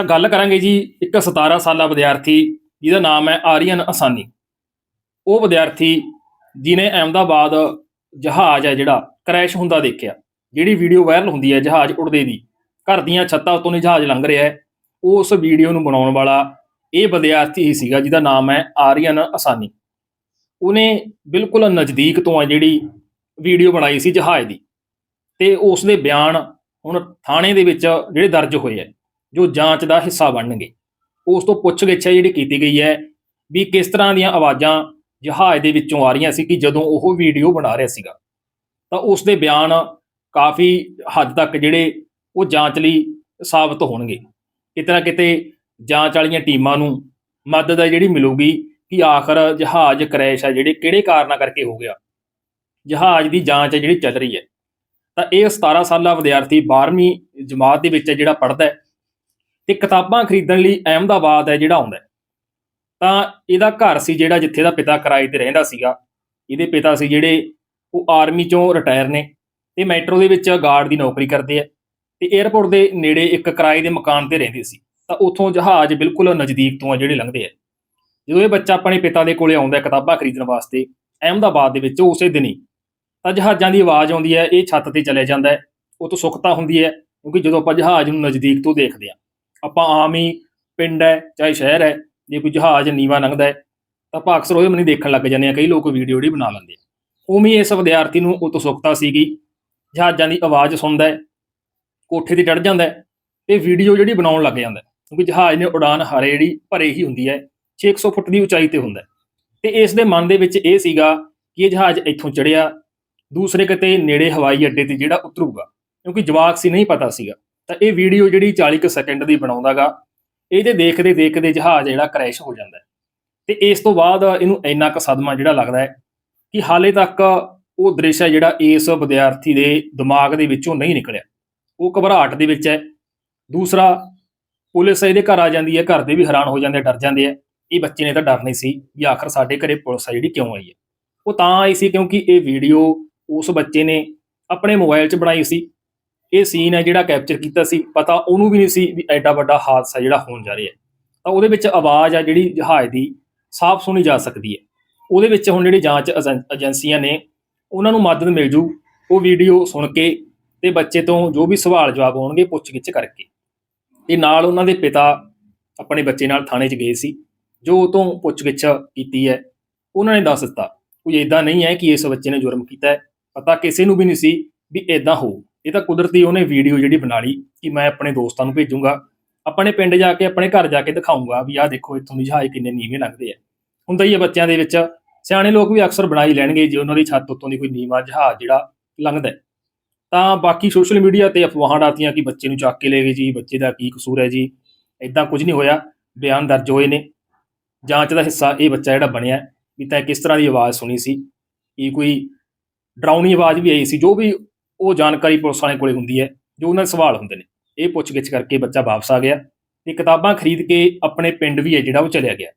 ਤਾਂ ਗੱਲ ਕਰਾਂਗੇ ਜੀ, ਇੱਕ 17 ਸਾਲਾ ਵਿਦਿਆਰਥੀ, ਜਿਹਦਾ ਨਾਮ ਹੈ ਆਰੀਅਨ ਅਸਾਨੀ। ਉਹ ਵਿਦਿਆਰਥੀ ਜਿਨੇ ਅਹਿਮਦਾਬਾਦ ਜਹਾਜ਼ ਹੈ ਜਿਹੜਾ, ਕ੍ਰੈਸ਼ ਹੁੰਦਾ ਦੇਖਿਆ। ਜਿਹੜੀ ਵੀਡੀਓ ਵਾਇਰਲ ਹੁੰਦੀ ਹੈ ਜਹਾਜ਼ ਉੜਦੇ ਦੀ, ਘਰ ਦੀਆਂ ਛੱਤਾਂ ਉੱਤੋਂ ਦੀ ਜਹਾਜ਼ ਲੰਘ ਰਿਹਾ ਹੈ। ਉਸ ਵੀਡੀਓ ਨੂੰ ਬਣਾਉਣ ਵਾਲਾ ਇਹ ਵਿਦਿਆਰਥੀ ਹੀ ਸੀਗਾ, ਜਿਹਦਾ ਨਾਮ ਹੈ ਆਰੀਅਨ ਅਸਾਨੀ। ਉਹਨੇ ਬਿਲਕੁਲ ਨਜ਼ਦੀਕ ਤੋਂ ਆ ਜਿਹੜੀ ਵੀਡੀਓ ਬਣਾਈ ਸੀ ਜਹਾਜ਼ ਦੀ। ਤੇ ਉਸ ਦੇ ਬਿਆਨ ਹੁਣ ਥਾਣੇ ਦੇ ਵਿੱਚ ਜਿਹੜੇ ਦਰਜ ਹੋਏ ਆ ਜੋ ਜਾਂਚ ਦਾ ਹਿੱਸਾ ਬਣਨਗੇ। ਉਸ ਤੋਂ ਪੁੱਛਗਿੱਛ ਹੈ ਜਿਹੜੀ ਕੀਤੀ ਗਈ ਹੈ ਵੀ ਕਿਸ ਤਰ੍ਹਾਂ ਦੀਆਂ ਆਵਾਜ਼ਾਂ ਜਹਾਜ਼ ਦੇ ਵਿੱਚੋਂ ਆ ਰਹੀਆਂ ਸੀ ਕਿ ਜਦੋਂ ਉਹ ਵੀਡੀਓ ਬਣਾ ਰਿਹਾ ਸੀਗਾ। ਤਾਂ ਉਸ ਦੇ ਬਿਆਨ ਕਾਫੀ ਹੱਦ ਤੱਕ ਜਿਹੜੇ ਉਹ ਜਾਂਚ ਲਈ ਸਾਬਤ ਹੋਣਗੇ। ਕਿਤੇ ਨਾ ਕਿਤੇ ਜਾਂਚ ਵਾਲੀਆਂ ਟੀਮਾਂ ਨੂੰ ਮਦਦ ਹੈ ਜਿਹੜੀ ਮਿਲੂਗੀ ਕਿ ਆਖਰ ਜਹਾਜ਼ ਕ੍ਰੈਸ਼ ਹੈ ਜਿਹੜੇ ਕਿਹੜੇ ਕਾਰਨਾਂ ਕਰਕੇ ਹੋ ਗਿਆ। ਜਹਾਜ਼ ਦੀ ਜਾਂਚ ਹੈ ਜਿਹੜੀ ਚੱਲ ਰਹੀ ਹੈ। ਤਾਂ ਇਹ 17 ਸਾਲਾ ਵਿਦਿਆਰਥੀ 12ਵੀਂ ਜਮਾਤ ਦੇ ਵਿੱਚ ਜਿਹੜਾ ਪੜ੍ਹਦਾ ਹੈ। ਤੇ ਕਿਤਾਬਾਂ ਖਰੀਦਣ ਲਈ ਅਹਿਮਦਾਬਾਦ ਹੈ ਜਿਹੜਾ ਆਉਂਦਾ ਤਾਂ ਇਹਦਾ ਘਰ ਸੀ ਜਿਹੜਾ ਜਿੱਥੇ ਦਾ ਪਿਤਾ ਕਿਰਾਏ ਤੇ ਰਹਿੰਦਾ ਸੀਗਾ। ਇਹਦੇ ਪਿਤਾ ਸੀ ਜਿਹੜੇ ਉਹ ਆਰਮੀ ਚੋਂ ਰਿਟਾਇਰ ਨੇ ਤੇ ਮੈਟਰੋ ਦੇ ਵਿੱਚ ਗਾਰਡ ਦੀ ਨੌਕਰੀ ਕਰਦੇ ਆ ਤੇ 에ਅਰਪੋਰਟ ਦੇ ਨੇੜੇ ਇੱਕ ਕਿਰਾਏ ਦੇ ਮਕਾਨ ਤੇ ਰਹਿੰਦੇ ਸੀ। ਤਾਂ ਉੱਥੋਂ ਜਹਾਜ਼ ਬਿਲਕੁਲ ਨਜ਼ਦੀਕ ਤੋਂ ਆ ਜਿਹੜੇ ਲੰਘਦੇ ਆ। ਜਦੋਂ ਇਹ ਬੱਚਾ ਆਪਣੇ ਪਿਤਾ ਦੇ ਕੋਲੇ ਆਉਂਦਾ ਕਿਤਾਬਾਂ ਖਰੀਦਣ ਵਾਸਤੇ ਅਹਿਮਦਾਬਾਦ ਦੇ ਵਿੱਚ, ਉਸੇ ਦਿਨ ਹੀ ਤਾਂ ਜਹਾਜ਼ਾਂ ਦੀ ਆਵਾਜ਼ ਆਉਂਦੀ ਹੈ, ਇਹ ਛੱਤ ਤੇ ਚਲੇ ਜਾਂਦਾ ਹੈ। ਉਹ ਤੋਂ ਸੁੱਖਤਾ ਹੁੰਦੀ ਹੈ, ਕਿਉਂਕਿ ਜਦੋਂ ਆਪਾਂ ਜਹਾਜ਼ ਨੂੰ ਨਜ਼ਦੀਕ ਤੋਂ ਦੇਖਦੇ ਹਾਂ ਆਪਾਂ ਆਮ ਹੀ ਪਿੰਡ ਹੈ, ਚਾਹੇ ਸ਼ਹਿਰ ਹੈ, ਜੇ ਕੋਈ ਜਹਾਜ਼ ਨੀਵਾ ਲੰਘਦਾ ਹੈ, ਤਾਂ ਆਪਾਂ ਅਕਸਰ ਉਹਦੇ ਮਨੀ ਦੇਖਣ ਲੱਗ ਜਾਂਦੇ ਆ ਕਈ ਲੋਕ ਵੀਡੀਓ ਜਿਹੜੀ ਬਣਾ ਲੈਂਦੇ ਆ। ਉਵੇਂ ਇਸ ਵਿਦਿਆਰਥੀ ਨੂੰ ਉਤਸੁਕਤਾ ਸੀਗੀ, ਜਹਾਜ਼ਾਂ ਦੀ ਆਵਾਜ਼ ਸੁਣਦਾ ਹੈ, ਕੋਠੇ ਤੇ ਚੜ ਜਾਂਦਾ ਹੈ, ਤੇ ਵੀਡੀਓ ਜਿਹੜੀ ਬਣਾਉਣ ਲੱਗ ਜਾਂਦਾ ਕਿਉਂਕਿ ਜਹਾਜ਼ ਨੇ ਉਡਾਨ ਹਰੇ ਜਿਹੜੀ ਭਰੇ ਹੀ ਹੁੰਦੀ ਹੈ 600 ਫੁੱਟ ਦੀ ਉਚਾਈ ਤੇ ਹੁੰਦਾ ਹੈ। ਤੇ ਇਸ ਦੇ ਮਨ ਦੇ ਵਿੱਚ ਇਹ ਸੀਗਾ ਕਿ ਇਹ ਜਹਾਜ਼ ਇੱਥੋਂ ਚੜਿਆ ਦੂਸਰੇ ਕਿਤੇ ਨੇੜੇ ਹਵਾਈ ਅੱਡੇ ਤੇ ਜਿਹੜਾ ਉਤਰੂਗਾ, ਕਿਉਂਕਿ ਜਵਾਕ ਸੀ, ਨਹੀਂ ਪਤਾ ਸੀਗਾ। ਤਾਂ ਇਹ ਵੀਡੀਓ ਜਿਹੜੀ 40 ਕੁ ਸੈਕਿੰਡ ਦੀ ਬਣਾਉਂਦਾਗਾ ਇਹਦੇ ਦੇਖਦੇ ਦੇਖਦੇ ਜਹਾਜ਼ ਜਿਹੜਾ ਕ੍ਰੈਸ਼ ਹੋ ਜਾਂਦਾ ਹੈ। ਤੇ ਇਸ ਤੋਂ ਬਾਅਦ ਇਹਨੂੰ ਇੰਨਾ ਕੁ ਸਦਮਾ ਜਿਹੜਾ ਲੱਗਦਾ ਹੈ ਕਿ ਹਾਲੇ ਤੱਕ ਉਹ ਦ੍ਰਿਸ਼ ਹੈ ਜਿਹੜਾ ਇਸ ਵਿਦਿਆਰਥੀ ਦੇ ਦਿਮਾਗ ਦੇ ਵਿੱਚੋਂ ਨਹੀਂ ਨਿਕਲਿਆ। ਉਹ ਘਬਰਾਹਟ ਦੇ ਵਿੱਚ ਹੈ। ਦੂਸਰਾ, ਪੁਲਿਸ ਇਹਦੇ ਘਰ ਆ ਜਾਂਦੀ ਹੈ, ਘਰ ਦੇ ਵੀ ਹੈਰਾਨ ਹੋ ਜਾਂਦੇ ਡਰ ਜਾਂਦੇ ਆ। ਇਹ ਬੱਚੇ ਨੇ ਤਾਂ ਡਰ ਨਹੀਂ ਸੀ ਵੀ ਆਖਰ ਸਾਡੇ ਘਰੇ ਪੁਲਿਸ ਆ ਜਿਹੜੀ ਕਿਉਂ ਆਈ ਹੈ। ਉਹ ਤਾਂ ਆਈ ਸੀ ਕਿਉਂਕਿ ਇਹ ਵੀਡੀਓ ਉਸ ਬੱਚੇ ਨੇ ਆਪਣੇ ਮੋਬਾਈਲ 'ਚ ਬਣਾਈ ਸੀ। ਇਹ ਸੀਨ ਹੈ ਜਿਹੜਾ ਕੈਪਚਰ ਕੀਤਾ ਸੀ, ਪਤਾ ਉਹਨੂੰ ਵੀ ਨਹੀਂ ਸੀ ਵੀ ਐਡਾ ਵੱਡਾ ਹਾਦਸਾ ਜਿਹੜਾ ਹੋਣ ਜਾ ਰਿਹਾ। ਤਾਂ ਉਹਦੇ ਵਿੱਚ ਆਵਾਜ਼ ਆ ਜਿਹੜੀ ਜਹਾਜ਼ ਦੀ ਸਾਫ਼ ਸੁਣੀ ਜਾ ਸਕਦੀ ਹੈ। ਉਹਦੇ ਵਿੱਚ ਹੁਣ ਜਿਹੜੀ ਜਾਂਚ ਏਜੰ- ਏਜੰਸੀਆਂ ਨੇ, ਉਹਨਾਂ ਨੂੰ ਮਦਦ ਮਿਲ ਜੂ, ਉਹ ਵੀਡੀਓ ਸੁਣ ਕੇ ਤੇ ਬੱਚੇ ਤੋਂ ਜੋ ਵੀ ਸਵਾਲ ਜਵਾਬ ਹੋਣਗੇ ਪੁੱਛਗਿੱਛ ਕਰਕੇ। ਤੇ ਨਾਲ ਉਹਨਾਂ ਦੇ ਪਿਤਾ ਆਪਣੇ ਬੱਚੇ ਨਾਲ ਥਾਣੇ 'ਚ ਗਏ ਸੀ, ਜੋ ਉਹ ਤੋਂ ਪੁੱਛਗਿੱਛ ਕੀਤੀ ਹੈ। ਉਹਨਾਂ ਨੇ ਦੱਸ ਦਿੱਤਾ ਕੋਈ ਇਦਾਂ ਨਹੀਂ ਹੈ ਕਿ ਇਸ ਬੱਚੇ ਨੇ ਜੁਰਮ ਕੀਤਾ ਹੈ। ਪਤਾ ਕਿਸੇ ਨੂੰ ਵੀ ਨਹੀਂ ਸੀ ਵੀ ਇਦਾਂ ਹੋਊ। ਇਹ ਤਾਂ ਕੁਦਰਤੀ ਉਹਨੇ ਵੀਡੀਓ ਜਿਹੜੀ ਬਣਾ ਲਈ ਕਿ ਮੈਂ ਆਪਣੇ ਦੋਸਤਾਂ ਨੂੰ ਭੇਜੂੰਗਾ ਆਪਣੇ ਪਿੰਡ ਜਾ ਕੇ, ਆਪਣੇ ਘਰ ਜਾ ਕੇ ਦਿਖਾਊਂਗਾ ਵੀ ਆਹ ਦੇਖੋ ਇੱਥੋਂ ਦੀ ਜਹਾਜ਼ ਕਿੰਨੇ ਨੀਵੇਂ ਲੱਗਦੇ ਆ। ਹੁੰਦਾ ਹੀ ਹੈ ਬੱਚਿਆਂ ਦੇ ਵਿੱਚ, ਸਿਆਣੇ ਲੋਕ ਵੀ ਅਕਸਰ ਬਣਾਈ ਲੈਣਗੇ ਜੇ ਉਹਨਾਂ ਦੀ ਛੱਤ ਉੱਤੋਂ ਦੀ ਕੋਈ ਨੀਵਾਂ ਜਹਾਜ਼ ਜਿਹੜਾ ਲੰਘਦਾ ਤਾਂ ਬਾਕੀ ਸੋਸ਼ਲ ਮੀਡੀਆ ਤੇ ਅਫਵਾਹਾਂ ਡਾਤੀਆਂ ਕਿ ਬੱਚੇ ਨੂੰ ਚੱਕ ਕੇ ਲੈ ਗਏ ਜੀ, ਬੱਚੇ ਦਾ ਕੀ ਕਸੂਰ ਹੈ ਜੀ ਇਦਾਂ ਕੁਝ ਨਹੀਂ ਹੋਇਆ, ਬਿਆਨ ਦਰਜ ਹੋਏ ਨੇ। ਜਾਂਚ ਦਾ ਹਿੱਸਾ ਇਹ ਬੱਚਾ ਜਿਹੜਾ ਬਣਿਆ ਵੀ ਤਾਂ ਕਿਸ ਤਰ੍ਹਾਂ ਦੀ ਆਵਾਜ਼ ਸੁਣੀ ਸੀ। ਕੀ ਕੋਈ ਡਰਾਉਣੀ ਆਵਾਜ਼ ਵੀ ਆਈ ਸੀ, ਜੋ ਵੀ ਉਹ ਜਾਣਕਾਰੀ ਪੁਲਿਸ ਵਾਲੇ ਕੋਲੇ ਹੁੰਦੀ ਹੈ, ਜੋ ਉਹਨਾਂ ਦੇ ਸਵਾਲ ਹੁੰਦੇ ਨੇ। ਇਹ ਪੁੱਛਗਿੱਛ ਕਰਕੇ ਬੱਚਾ ਵਾਪਸ ਆ ਗਿਆ। ਤੇ ਕਿਤਾਬਾਂ ਖਰੀਦ ਕੇ ਆਪਣੇ ਪਿੰਡ ਵੀ ਹੈ ਜਿਹੜਾ ਉਹ ਚਲਿਆ ਗਿਆ।